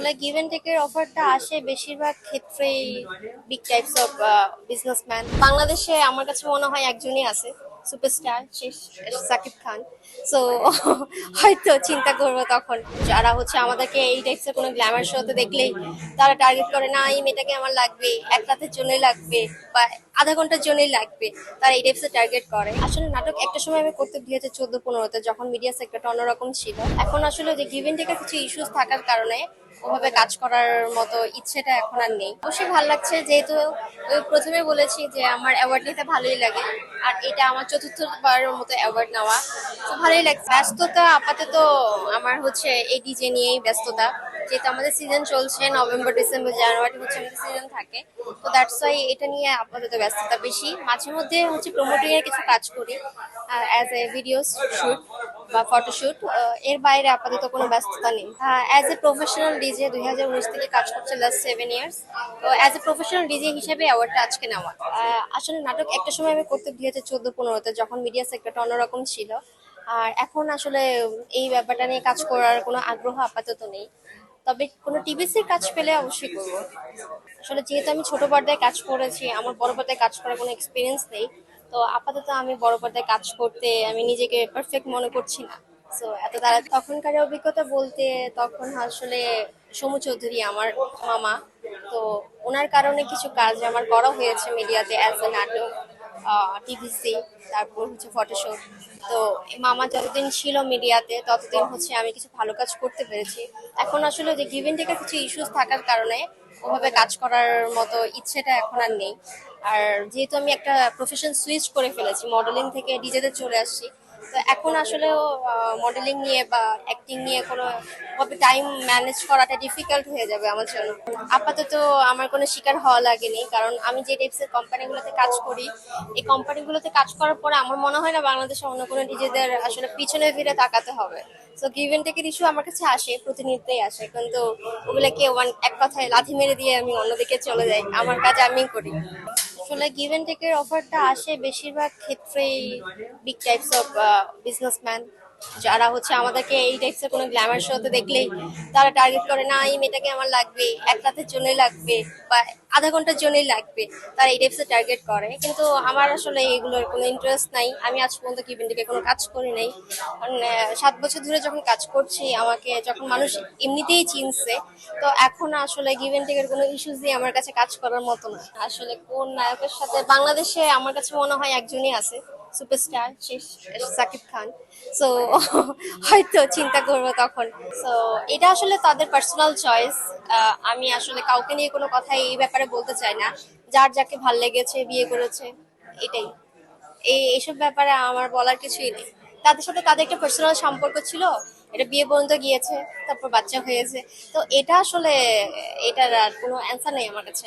আসলে give and টেকের অফারটা আসে বেশিরভাগ ক্ষেত্রেই বিগ টাইপস অফ বিজনেসম্যান বাংলাদেশে আমার কাছে মনে হয় একজনই আছে সুপারস্টার সাকিব খান। সো হয়তো চিন্তা করব তখন। যারা হচ্ছে আমাদেরকে এই টাইপসের কোনো গ্ল্যামার শোতে দেখলেই তারা টার্গেট করে, না, এই মেয়েটাকে আমার লাগবে, এক রাতের জন্যই লাগবে বা আধা ঘণ্টার জন্যই লাগবে। তারা এই টাইপসের টার্গেট করে। আসলে নাটক একটা সময় আমি করতে দুই হাজার চোদ্দ পনেরোতে, যখন মিডিয়া সেক্টরটা অন্যরকম ছিল। এখন আসলে যে গিভেন টেকের কিছু ইস্যুস থাকার কারণে ওভাবে কাজ করার মতো ইচ্ছেটা এখন আর নেই। অবশ্যই ভালো লাগছে যেহেতু প্রথমে বলেছি যে আমার অ্যাওয়ার্ড নিতে ভালোই লাগে, আর এটা আমার চতুর্থবারের মতো অ্যাওয়ার্ড নেওয়া। তো ভালোই লাগছে। ব্যস্ততা আপাতত আমার হচ্ছে এই ডিজে নিয়েই ব্যস্ততা। যেহেতু আমাদের সিজন চলছে নভেম্বর, ডিসেম্বর, জানুয়ারি হচ্ছে আমাদের সিজন থাকে, তো দ্যাটস ওয়াই এটা নিয়ে আপাতত ব্যস্ততা বেশি। মাঝে মধ্যে হচ্ছে প্রমোটিং এর কিছু কাজ করি অ্যাজ এ ভিডিও শুট বা ফটোশুট এর বাইরে আপাতত কোনো ব্যস্ততা নেই। অ্যাজ এ প্রফেশনাল ডিজে দুই হাজার উনিশ থেকে কাজ করছে লাস্ট সেভেন ইয়ার্স তো অ্যাজ এ প্রফেশনাল ডিজে হিসেবে অ্যাওয়ার্ডটা আজকে নেওয়া। আসলে নাটক একটা সময় আমি করতে দুই হাজার চোদ্দ পনেরোতে, যখন মিডিয়া সেক্টরটা অন্যরকম ছিল। আর এখন আসলে এই ব্যাপারটা নিয়ে কাজ করার কোনো আগ্রহ আপাতত নেই। তবে কোনো টিভিসির কাজ পেলে অবশ্যই করব। আসলে যেহেতু আমি ছোট পর্দায় কাজ করেছি, আমার বড় পর্দায় কাজ করার কোনো এক্সপিরিয়েন্স নেই তো আপাতত আমি বড় পর্দায় কাজ করতে আমি নিজেকে পারফেক্ট মনে করছি না। সো এত তারা তখনকার অভিজ্ঞতা বলতে তখন আসলে সমু চৌধুরী আমার মামা। তো ওনার কারণে কিছু কাজ আমার করা হয়েছে মিডিয়াতে অ্যাজ এ নাটক টিভিসি তারপর হচ্ছে ফটোশুট। তো মামা যতদিন ছিল মিডিয়াতে, ততদিন হচ্ছে আমি কিছু ভালো কাজ করতে পেরেছি। এখন আসলে যে গিভেন টেকের কিছু ইস্যুস থাকার কারণে ওভাবে কাজ করার মতো ইচ্ছেটা এখন আর নেই। আর যেহেতু আমি একটা প্রফেশন সুইচ করে ফেলেছি মডেলিং থেকে ডিজেতে চলে আসছি তো এখন আসলেও মডেলিং নিয়ে বা অ্যাক্টিং নিয়ে কোনো টাইম ম্যানেজ করাটা ডিফিকাল্ট হয়ে যাবে আমার জন্য। আপাতত আমার কোনো শিকার হওয়া লাগেনি, কারণ আমি যে টাইপসের কোম্পানিগুলোতে কাজ করি, এই কোম্পানিগুলোতে কাজ করার পরে আমার মনে হয় না বাংলাদেশে অন্য কোনো নিজেদের আসলে পিছনে ফিরে তাকাতে হবে। সো গিভেন টেকের ইস্যু আমার কাছে আসে, প্রতিনিয়তই আসে, কিন্তু ওগুলোকে ওয়ান এক কথায় লাথি মেরে দিয়ে আমি অন্যদিকে চলে যাই। আমার কাজ আমি করি। আসলে গিভ এন্ড টেকের অফারটা আসে বেশিরভাগ ক্ষেত্রেই বিগ টাইপস অফ বিজনেসম্যান যারা হচ্ছে আমাদেরকে এই টাইপসের কোনো গ্ল্যামার শোতে দেখলেই তারা টার্গেট করে, না, এই মেয়েটাকে আমার লাগবে, এক রাতের জন্যই লাগবে বা আধা ঘণ্টার জন্যই লাগবে। তারা এই টাইপসের টার্গেট করে। কিন্তু আমার আসলে এগুলোর কোনো ইন্টারেস্ট নাই। আমি আজ পর্যন্ত এন্ড কোনো কাজ করি নাই। কারণ সাত বছর ধরে যখন কাজ করছি, আমাকে যখন মানুষ এমনিতেই চিনছে, তো এখন আসলে গিভ এন্ড কোনো ইস্যুস দিয়ে আমার কাছে কাজ করার মতো না। আসলে কোন নায়কের সাথে, বাংলাদেশে আমার কাছে মনে হয় একজনই আছে। সুপারস্টার সাকিব খান সো হয়তো চিন্তা করব তখন। সো এটা আসলে তাদের পার্সোনাল চয়েস আমি আসলে কাউকে নিয়ে কোনো কথা এই ব্যাপারে বলতে চাই না। যার যাকে ভালো লেগেছে, বিয়ে করেছে, এটাই। এই এইসব ব্যাপারে আমার বলার কিছুই নেই। তাদের সাথে তাদের একটা পার্সোনাল সম্পর্ক ছিল। এটা বিয়ে পর্যন্ত গিয়েছে, তারপর বাচ্চা হয়েছে। তো এটা আসলে, এটার আর কোনো অ্যান্সার নেই আমার কাছে।